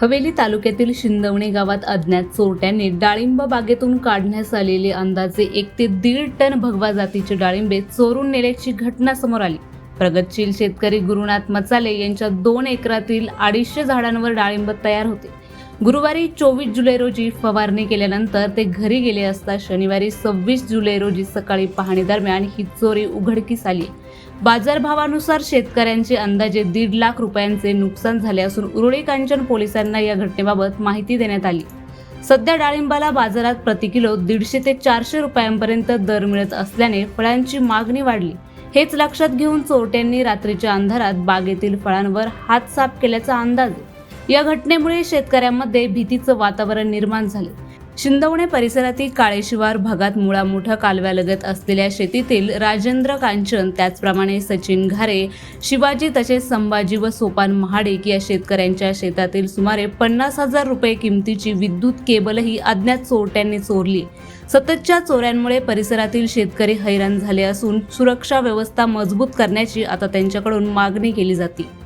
हवेली तालुक्यातील शिंदवणे गावात अज्ञात चोरट्यांनी डाळिंब बागेतून काढण्यास आलेले अंदाजे एक ते दीड टन भगवा जातीचे डाळिंबे चोरून नेल्याची घटना समोर आली. प्रगतशील शेतकरी गुरुनाथ मचाले यांच्या दोन एकरातील अडीचशे झाडांवर डाळिंब तयार होते. गुरुवारी चोवीस जुलै रोजी फवारणी केल्यानंतर ते घरी गेले असता शनिवारी सव्वीस जुलै रोजी सकाळी पाहणी दरम्यान ही चोरी उघडकीस आली बाजारभावानुसार शेतकऱ्यांचे अंदाजे दीड लाख रुपयांचे नुकसान झाले असून उरुळी कांचन पोलिसांना या घटनेबाबत माहिती देण्यात आली सध्या डाळिंबाला बाजारात प्रति किलो दीडशे ते चारशे रुपयांपर्यंत दर मिळत असल्याने फळांची मागणी वाढली हेच लक्षात घेऊन चोरट्यांनी रात्रीच्या अंधारात बागेतील फळांवर हात साफ केल्याचा अंदाज आहे. या घटनेमुळे शेतकऱ्यांमध्ये भीतीचं वातावरण निर्माण झाले. शिंदवणे परिसरातील काळेशिवार भागात मुळा मोठ्या कालव्यालगत असलेल्या शेतीतील राजेंद्र कांचन त्याचप्रमाणे सचिन घारे शिवाजी तसेच संभाजी व सोपान महाडिक या शेतकऱ्यांच्या शेतातील सुमारे पन्नास हजार रुपये किमतीची विद्युत केबलही अज्ञात चोरट्यांनी चोरली. सततच्या चोऱ्यांमुळे परिसरातील शेतकरी हैराण झाले असून सुरक्षा व्यवस्था मजबूत करण्याची आता त्यांच्याकडून मागणी केली जाते.